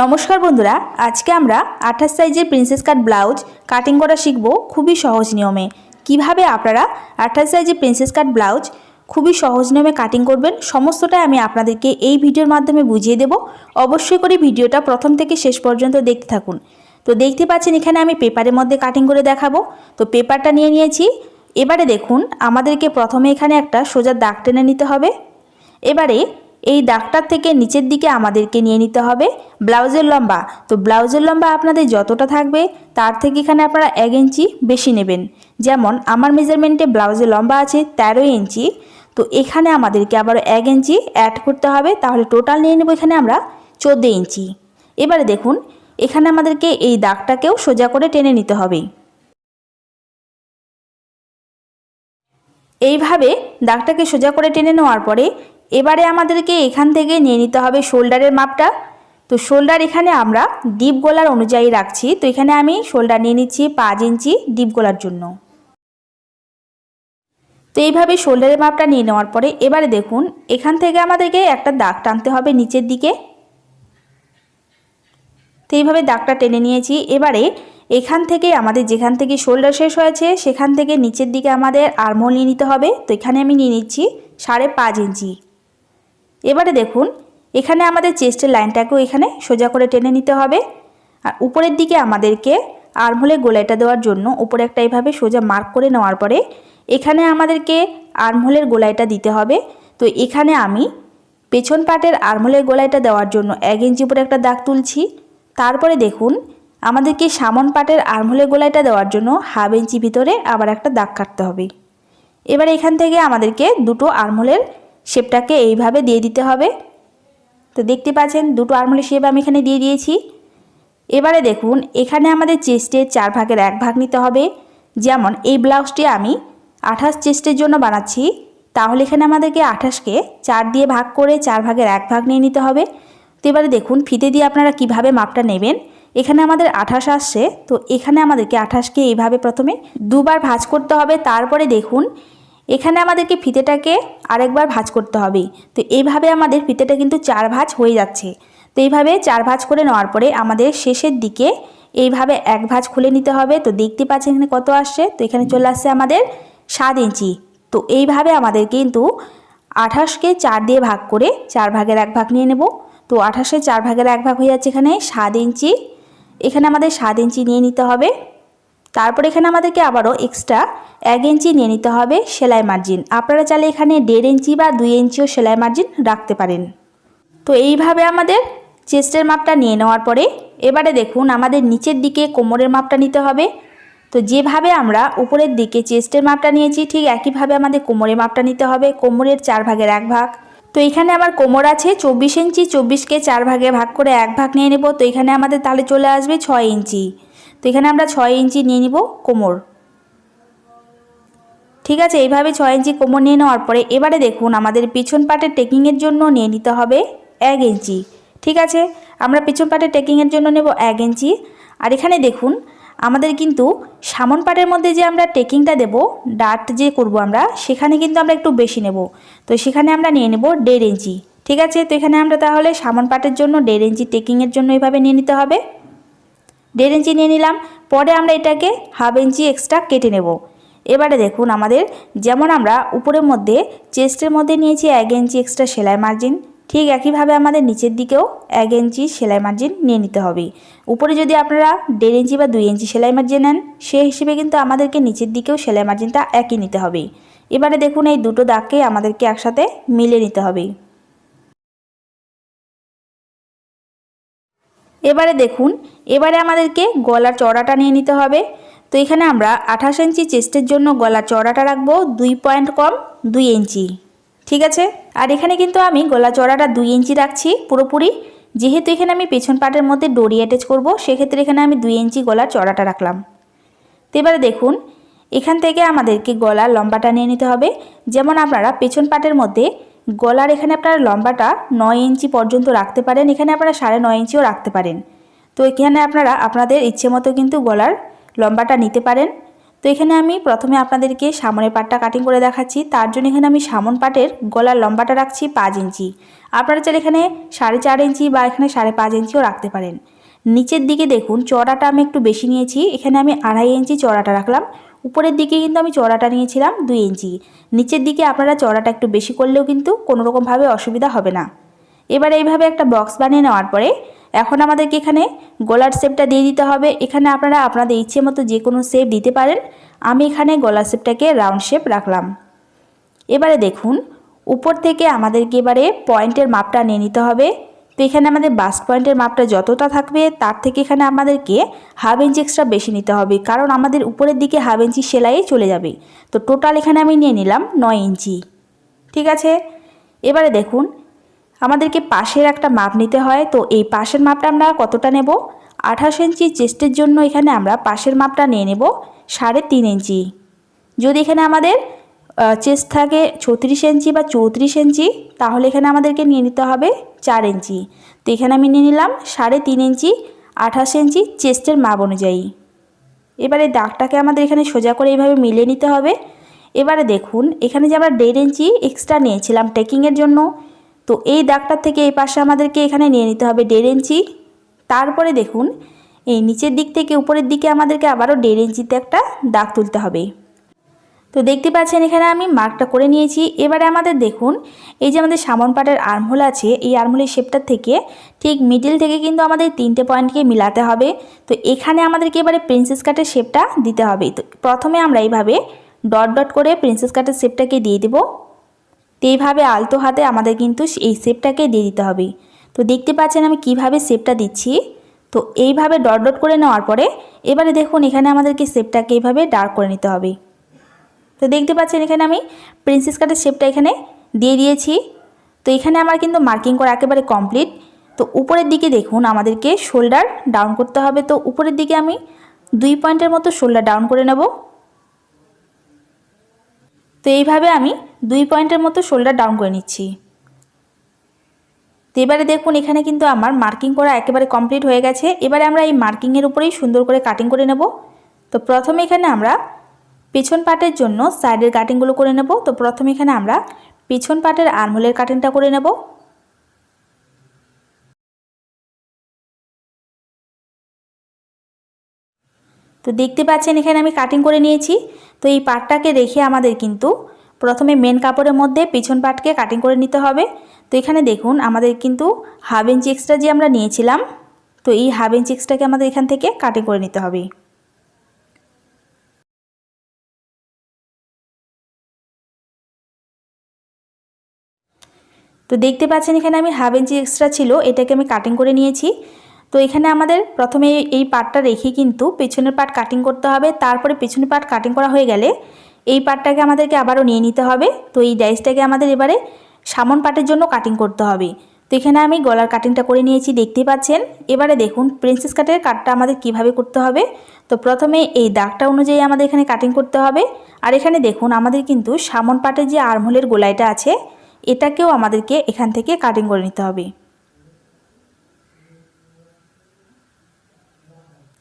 নমস্কার বন্ধুরা, আজকে আমরা আঠাশ সাইজের প্রিন্সেস কাট ব্লাউজ কাটিং করা শিখব খুবই সহজ নিয়মে। কীভাবে আপনারা আঠাশ সাইজের প্রিন্সেস কাট ব্লাউজ খুবই সহজ নিয়মে কাটিং করবেন, সমস্তটাই আমি আপনাদেরকে এই ভিডিওর মাধ্যমে বুঝিয়ে দেব। অবশ্যই করে ভিডিওটা প্রথম থেকে শেষ পর্যন্ত দেখতে থাকুন। তো দেখতে পাচ্ছেন, এখানে আমি পেপারের মধ্যে কাটিং করে দেখাবো। তো পেপারটা নিয়ে নিয়েছি। এবারে দেখুন, আমাদেরকে প্রথমে এখানে একটা সোজা দাগ টেনে নিতে হবে। এবারে এই দাগটার থেকে নিচের দিকে আমাদেরকে নিয়ে নিতে হবে। ব্লাউজের লম্বা। তো ব্লাউজের লম্বা আপনাদের যতটা থাকবে, তার থেকে এখানে আপনারা এক ইঞ্চি বেশি নেবেন। যেমন আমার মেজারমেন্টে ব্লাউজের লম্বা আছে তেরো ইঞ্চি। তো এখানে আমাদেরকে আবার এক ইঞ্চি অ্যাড করতে হবে। তাহলে টোটাল নিয়ে নেব এখানে আমরা চোদ্দ ইঞ্চি। এবারে দেখুন, এখানে আমাদেরকে এই দাগটাকেও সোজা করে টেনে নিতে হবে। এইভাবে দাগটাকে সোজা করে টেনে নেওয়ার পরে এবারে আমাদেরকে এখান থেকে নিয়ে নিতে হবে শোল্ডারের মাপটা। তো শোল্ডার এখানে আমরা ডিপ গোলার অনুযায়ী রাখছি। তো এখানে আমি শোল্ডার নিয়ে নিচ্ছি পাঁচ ইঞ্চি ডিপ গোলার জন্য। তো এইভাবে শোল্ডারের মাপটা নিয়ে নেওয়ার পরে এবারে দেখুন, এখান থেকে আমাদেরকে একটা দাগ টানতে হবে নিচের দিকে। তো এইভাবে দাগটা টেনে নিয়েছি। এবারে এখান থেকে আমাদের যেখান থেকে শোল্ডার শেষ হয়েছে, সেখান থেকে নিচের দিকে আমাদের আর্মহোল নিয়ে নিতে হবে। তো এখানে আমি নিয়ে নিচ্ছি সাড়ে পাঁচ ইঞ্চি। এবারে দেখুন, এখানে আমাদের চেস্টের লাইনটাকেও এখানে সোজা করে টেনে নিতে হবে। আর উপরের দিকে আমাদেরকে আর্মহোলে গোলাইটা দেওয়ার জন্য উপরে একটা এইভাবে সোজা মার্ক করে নেওয়ার পরে এখানে আমাদেরকে আর্মহোলের গোলাইটা দিতে হবে। তো এখানে আমি পেছন পাটের আর্মহোলের গোলাইটা দেওয়ার জন্য এক ইঞ্চি উপরে একটা দাগ তুলছি। তারপরে দেখুন, আমাদেরকে সামন পাটের আর্মহোলের গোলাইটা দেওয়ার জন্য হাফ ইঞ্চি ভিতরে আবার একটা দাগ কাটতে হবে। এবার এখান থেকে আমাদেরকে দুটো আর্মহোলের শেপটাকে এইভাবে দিয়ে দিতে হবে। তো দেখতে পাচ্ছেন, দুটো আর্মহোলের শেপ আমি এখানে দিয়ে দিয়েছি। এবারে দেখুন, এখানে আমাদের চেস্টের চার ভাগের এক ভাগ নিতে হবে। যেমন, এই ব্লাউজটি আমি আঠাশ চেস্টের জন্য বানাচ্ছি। তাহলে এখানে আমাদেরকে আঠাশকে চার দিয়ে ভাগ করে চার ভাগের এক ভাগ নিয়ে নিতে হবে। তো এবারে দেখুন, ফিতে দিয়ে আপনারা কীভাবে মাপটা নেবেন। এখানে আমাদের আঠাশ আসছে। তো এখানে আমাদেরকে আঠাশকে এইভাবে প্রথমে দুবার ভাঁজ করতে হবে। তারপরে দেখুন এখানে আমাদেরকে ফিতেটাকে আরেকবার ভাঁজ করতে হবে। তো এইভাবে আমাদের ফিতেটা কিন্তু চার ভাঁজ হয়ে যাচ্ছে। তো এইভাবে চার ভাঁজ করে নেওয়ার পরে আমাদের শেষের দিকে এইভাবে এক ভাঁজ খুলে নিতে হবে। তো দেখতে পাচ্ছেন এখানে কত আসছে? তো এখানে চলে আসছে আমাদের সাত ইঞ্চি। তো এইভাবে আমাদের কিন্তু আঠাশকে চার দিয়ে ভাগ করে চার ভাগের এক ভাগ নিয়ে নেব। তো আঠাশে চার ভাগের এক ভাগ হয়ে যাচ্ছে এখানে সাত ইঞ্চি। এখানে আমাদের সাত ইঞ্চি নিয়ে নিতে হবে। তারপর এখানে আমাদেরকে আবারও এক্সট্রা এক ইঞ্চি নিয়ে নিতে হবে সেলাই মার্জিন আপনারা চাইলে এখানে দেড় ইঞ্চি বা দুই ইঞ্চিও সেলাই মার্জিন রাখতে পারেন। তো এইভাবে আমাদের চেস্টের মাপটা নিয়ে নেওয়ার পরে এবারে দেখুন আমাদের নিচের দিকে কোমরের মাপটা নিতে হবে। তো যেভাবে আমরা উপরের দিকে চেস্টের মাপটা নিয়েছি, ঠিক একইভাবে আমাদের কোমরের মাপটা নিতে হবে, কোমরের চার ভাগের এক ভাগ। তো এখানে আমার কোমর আছে চব্বিশ ইঞ্চি চব্বিশকে চার ভাগে ভাগ করে এক ভাগ নিয়ে নেব। তো এখানে আমাদের তাহলে চলে আসবে ছয় ইঞ্চি। তো এখানে আমরা ছয় ইঞ্চি নিয়ে নিব কোমর। ঠিক আছে, এইভাবে ছয় ইঞ্চি কোমর নিয়ে নেওয়ার পরে এবারে দেখুন আমাদের পিছন পাটের টেকিংয়ের জন্য নিয়ে নিতে হবে এক ইঞ্চি। ঠিক আছে, আমরা পিছন পাটের টেকিংয়ের জন্য নেব এক ইঞ্চি। আর এখানে দেখুন, আমাদের কিন্তু সামন পাটের মধ্যে যে আমরা টেকিংটা দেব, ডাট যে করব আমরা, সেখানে কিন্তু আমরা একটু বেশি নেব। তো সেখানে আমরা নিয়ে নেব দেড় ইঞ্চি। ঠিক আছে, তো এখানে আমরা তাহলে সামন পাটের জন্য দেড় ইঞ্চি টেকিংয়ের জন্য এভাবে নিয়ে নিতে হবে। দেড় ইঞ্চি নিয়ে নিলাম, পরে আমরা এটাকে হাফ ইঞ্চি এক্সট্রা কেটে নেব। এবারে দেখুন আমাদের, যেমন আমরা উপরের মধ্যে চেস্টের মধ্যে নিয়েছি এক ইঞ্চি এক্সট্রা সেলাই মার্জিন ঠিক একইভাবে আমাদের নিচের দিকেও এক ইঞ্চি সেলাই মার্জিন নিয়ে নিতে হবে। উপরে যদি আপনারা দেড় ইঞ্চি বা দুই ইঞ্চি সেলাই মার্জিন নেন সেই হিসেবে কিন্তু আমাদেরকে নিচের দিকেও সেলাই মার্জিনটা একই নিতে হবে। এবারে দেখুন এই দুটো দাগকে আমাদেরকে একসাথে মিলে নিতে হবে। এবারে দেখুন, এবারে আমাদেরকে গলার চড়াটা নিয়ে নিতে হবে। তো এখানে আমরা আঠাশ ইঞ্চি চেস্টের জন্য গলার চড়াটা রাখব, দুই পয়েন্ট কম, দুই ইঞ্চি। ঠিক আছে? আর এখানে কিন্তু আমি গলা চড়াটা দুই ইঞ্চি রাখছি পুরোপুরি। যেহেতু এখানে আমি পেছন পাটের মধ্যে ডরি অ্যাটাচ করব, সেক্ষেত্রে এখানে আমি দুই ইঞ্চি গলার চড়াটা রাখলাম। তো এবারে দেখুন, এখান থেকে আমাদেরকে গলার লম্বাটা নিয়ে নিতে হবে। যেমন আপনারা পেছন পাটের মধ্যে গলার এখানে আপনারা লম্বাটা নয় ইঞ্চি পর্যন্ত রাখতে পারেন, এখানে আপনারা সাড়ে নয় ইঞ্চিও রাখতে পারেন। তো এখানে আপনারা আপনাদের ইচ্ছে মতো কিন্তু গলার লম্বাটা নিতে পারেন। তো এখানে আমি প্রথমে আপনাদেরকে সামনের পাটটা কাটিং করে দেখাচ্ছি। তার জন্য এখানে আমি সামন পাটের গলার লম্বাটা রাখছি পাঁচ ইঞ্চি। আপনারা চাইলে এখানে সাড়ে চার ইঞ্চি বা এখানে সাড়ে পাঁচ ইঞ্চিও রাখতে পারেন। নিচের দিকে দেখুন চড়াটা আমি একটু বেশি নিয়েছি। এখানে আমি আড়াই ইঞ্চি চড়াটা রাখলাম। উপরের দিকে কিন্তু আমি চড়াটা নিয়েছিলাম দুই ইঞ্চি। নিচের দিকে আপনারা চড়াটা একটু বেশি করলেও কিন্তু কোনোরকমভাবে অসুবিধা হবে না। এবার এইভাবে একটা বক্স বানিয়ে নেওয়ার পরে এখন আমাদেরকে এখানে গলার শেপটা দিয়ে দিতে হবে। এখানে আপনারা আপনাদের ইচ্ছে মতো যে কোনো শেপ দিতে পারেন। আমি এখানে গলার শেপটাকে রাউন্ড শেপ রাখলাম। এবারে দেখুন, উপর থেকে আমাদেরকে এবারে পয়েন্টের মাপটা নিয়ে নিতে হবে। তো এখানে আমাদের বাস্ট পয়েন্টের মাপটা যতটা থাকবে, তার থেকে এখানে আমাদেরকে হাফ ইঞ্চি এক্সট্রা বেশি নিতে হবে। কারণ আমাদের উপরের দিকে হাফ ইঞ্চি সেলাই চলে যাবে। তো টোটাল এখানে আমি নিয়ে নিলাম নয় ইঞ্চি ঠিক আছে? এবারে দেখুন, আমাদেরকে পাশের একটা মাপ নিতে হয়। তো এই পাশের মাপটা আমরা কতটা নেব? আঠাশ ইঞ্চি চেস্টের জন্য এখানে আমরা পাশের মাপটা নিয়ে নেব সাড়ে তিন ইঞ্চি যদি এখানে আমাদের চেস্ট থাকে ছত্রিশ ইঞ্চি বা চৌত্রিশ ইঞ্চি তাহলে এখানে আমাদেরকে নিয়ে নিতে হবে চার ইঞ্চি তো এখানে আমি নিয়ে নিলাম সাড়ে তিন ইঞ্চি আঠাশ ইঞ্চি চেস্টের মাপ অনুযায়ী। এবারে দাগটাকে আমাদের এখানে সোজা করে এইভাবে মিলিয়ে নিতে হবে। এবারে দেখুন, এখানে যে আমরা দেড় ইঞ্চি এক্সট্রা নিয়েছিলাম টেকিংয়ের জন্য, তো এই দাগটার থেকে এই পাশে আমাদেরকে এখানে নিয়ে নিতে হবে দেড় ইঞ্চি তারপরে দেখুন, এই নিচের দিক থেকে উপরের দিকে আমাদেরকে আবারও দেড় ইঞ্চিতে একটা দাগ তুলতে হবে। তো দেখতে পাচ্ছেন, এখানে আমি মার্কটা করে নিয়েছি। এবারে আমাদের দেখুন, এই যে আমাদের সামন পাটের আর্মহোল আছে, এই আর্মহোলের শেপটার থেকে ঠিক মিডিল থেকে কিন্তু আমাদের তিনটে পয়েন্টকে মিলাতে হবে। তো এখানে আমাদেরকে এবারে প্রিন্সেস কাটের শেপটা দিতে হবে। তো প্রথমে আমরা এইভাবে ডট ডট করে প্রিন্সেস কাটের শেপটাকে দিয়ে দেবো। তো এইভাবে আলতো হাতে আমাদের কিন্তু এই শেপটাকে দিয়ে দিতে হবে। তো দেখতে পাচ্ছেন আমি কীভাবে শেপটা দিচ্ছি। তো এইভাবে ডট ডট করে নেওয়ার পরে এবারে দেখুন, এখানে আমাদেরকে শেপটাকে এইভাবে ডার্ক করে নিতে হবে। তো দেখতে পাচ্ছেন এখানে আমি প্রিন্সেস কাটের শেপটা এখানে দিয়ে দিয়েছি। তো এখানে আমার কিন্তু মার্কিং করা একেবারে কমপ্লিট তো উপরের দিকে দেখুন, আমাদেরকে শোল্ডার ডাউন করতে হবে। তো উপরের দিকে আমি দুই পয়েন্টের মতো শোল্ডার ডাউন করে নেব। তো এইভাবে আমি দুই পয়েন্টের মতো শোল্ডার ডাউন করে নিচ্ছি। তো এবারে দেখুন, এখানে কিন্তু আমার মার্কিং করা একেবারে কমপ্লিট হয়ে গেছে। এবারে আমরা এই মার্কিংয়ের উপরেই সুন্দর করে কাটিং করে নেব। তো প্রথমে এখানে আমরা পেছন পাটের জন্য সাইডের কাটিংগুলো করে নেব। তো প্রথমে এখানে আমরা পিছন পাটের আর্মহোলের কাটিংটা করে নেব। তো দেখতে পাচ্ছেন এখানে আমি কাটিং করে নিয়েছি। তো এই পাটটাকে রেখে আমাদের কিন্তু প্রথমে মেন কাপড়ের মধ্যে পিছন পাটকে কাটিং করে নিতে হবে। তো এখানে দেখুন আমাদের কিন্তু হাফ ইঞ্চি এক্সট্রা যে আমরা নিয়েছিলাম, তো এই হাফ ইঞ্চি এক্সট্রাকে আমাদের এখান থেকে কাটিং করে নিতে হবে। তো দেখতে পাচ্ছেন এখানে আমি হাফ ইঞ্চি এক্সট্রা ছিল, এটাকে আমি কাটিং করে নিয়েছি। তো এখানে আমাদের প্রথমে এই পার্টটা রেখে কিন্তু পেছনের পার্ট কাটিং করতে হবে, তারপরে পেছনের পার্ট কাটিং করা হয়ে গেলে এই পার্টটাকে আমাদেরকে আবারও নিয়ে নিতে হবে। তো এই ডাইসটাকে আমাদের এবারে সামন পাটের জন্য কাটিং করতে হবে। তো এখানে আমি গলার কাটিংটা করে নিয়েছি, দেখতেই পাচ্ছেন। এবারে দেখুন প্রিন্সেস কাটের কাটটা আমাদের কীভাবে করতে হবে। তো প্রথমে এই দাগটা অনুযায়ী আমাদের এখানে কাটিং করতে হবে। আর এখানে দেখুন, আমাদের কিন্তু সামন পাটের যে আর্মহোলের গোলাইটা আছে এটাকেও আমাদেরকে এখান থেকে কাটিং করে নিতে হবে।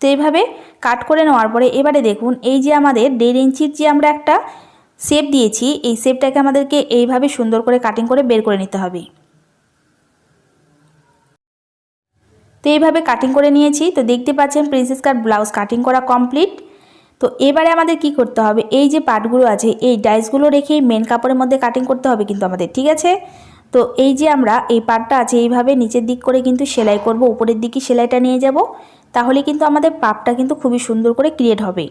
তো এইভাবে কাট করে নেওয়ার পরে এবারে দেখুন, এই যে আমাদের দেড় ইঞ্চির যে আমরা একটা শেপ দিয়েছি, এই শেপটাকে আমাদেরকে এইভাবে সুন্দর করে কাটিং করে বের করে নিতে হবে। তো এইভাবে কাটিং করে নিয়েছি। তো দেখতে পাচ্ছেন প্রিন্সেস কাট ব্লাউজ কাটিং করা কমপ্লিট তো এবারে আমাদের কি করতে হবে? এই যে পাটগুলো আছে, এই ডাইসগুলো রেখেই মেন কাপড়ের মধ্যে কাটিং করতে হবে কিন্তু আমাদের, ঠিক আছে? তো এই যে আমরা এই পাটটা আছে, এইভাবে নিচের দিক করে কিন্তু সেলাই করব, উপরের দিকে সেলাইটা নিয়ে যাব, তাহলে কিন্তু আমাদের পাপটা কিন্তু খুবই সুন্দর করে ক্রিয়েট হবে।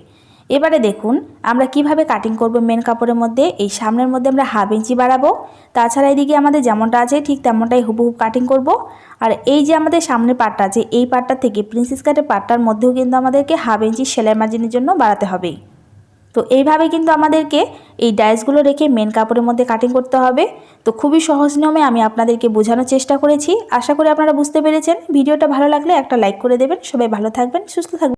এবারে দেখুন, আমরা কীভাবে কাটিং করব মেন কাপড়ের মধ্যে? এই সামনের মধ্যে আমরা হাফ ইঞ্চি বাড়াবো। তাছাড়া এদিকে আমাদের যেমনটা আছে, ঠিক তেমনটাই হুবহুব কাটিং করব। আর এই যে আমাদের সামনের পাটটা আছে, এই পাটটা থেকে প্রিন্সেস কাটের পাটটার মধ্যেও কিন্তু আমাদেরকে হাফ ইঞ্চি সেলাই মার্জিনের জন্য বাড়াতে হবে। তো এইভাবে কিন্তু আমাদেরকে এই ডাইসগুলো রেখে মেন কাপড়ের মধ্যে কাটিং করতে হবে। তো খুবই সহজ নিয়মে আমি আপনাদেরকে বোঝানোর চেষ্টা করেছি। আশা করি আপনারা বুঝতে পেরেছেন। ভিডিওটা ভালো লাগলে একটা লাইক করে দেবেন। সবাই ভালো থাকবেন, সুস্থ থাকবেন।